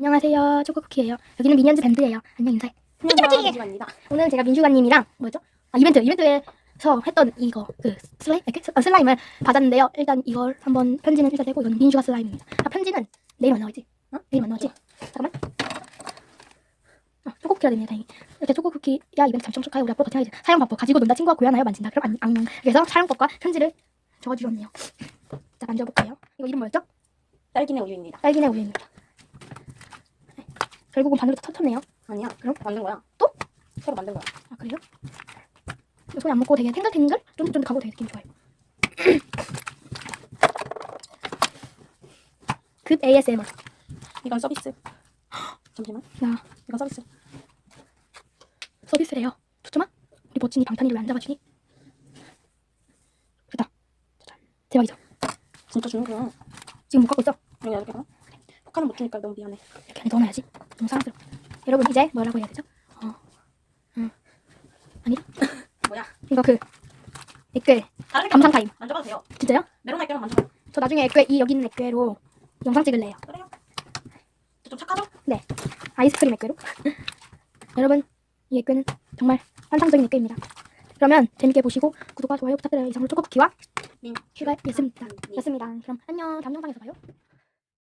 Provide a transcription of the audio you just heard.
안녕하세요. 초코쿠키예요. 여기는 미니언즈 밴드예요. 안녕 인사해. 안녕하세요. 민주입니다. 오늘 제가 민슈가님이랑 뭐죠? 아 이벤트 이벤트에서 했던 이거 그 슬라임 이렇게 스- 어, 슬라임을 받았는데요. 일단 이걸 한번 편지는 일단 떼고 이거는 민슈가 슬라임입니다. 아 편지는 내일 만나오지? 어? 내일 만나오지? 잠깐만. 어, 초코쿠키라 되네요 다행히. 이렇게 초코쿠키야 이벤트 잠시 축하해 우리 앞으로 같이 하자. 사용 방법 가지고 논다 친구와 구현하여 만진다. 그럼 안, 안 그래서 사용법과 편지를 적어주셨네요. 자 만져볼게요. 이거 이름 뭐였죠? 딸기네 우유입니다. 딸기네 우유입니다. 네. 결국은 반으로 다 터쳤네요. 아니야. 그럼 만든 거야. 또? 새로 만든 거야. 아 그래요? 손에 안 먹고 되게 탱글탱글 쫀득쫀득하고 되게 느낌 좋아요. 급 ASMR. 이건 서비스. 잠시만. 나 이건 서비스. 서비스래요. 좋지만 우리 멋진이 방탄이를 왜 안 잡아주니? 짜잔. 대박이죠. 진짜 주는구나. 지금 못 갖고 있어. 여기 이렇게 봐. 포카는 못 주니까 너무 미안해. 이렇게 안에 넣어놔야지. 너무 사랑스러워. 여러분 이제 뭐라고 해야 되죠? 어, 음, 아니 뭐야? 이거 그 다른 게 감상 타임. 만져봐도 돼요. 진짜요? 메로나 액괴만 만져봐. 저 나중에 액괴 이 여기 있는 액괴로 영상 찍을래요. 그래요. 좀 착하죠? 아이스크림 액괴로. 여러분, 이 액괴는 정말 환상적인 액괴입니다. 그러면 재밌게 보시고 구독과 좋아요 부탁드려요. 이상으로 초코쿠키와 민. 슈가였습니다. 민. 였습니다. 그럼 안녕. 다음 영상에서 봐요.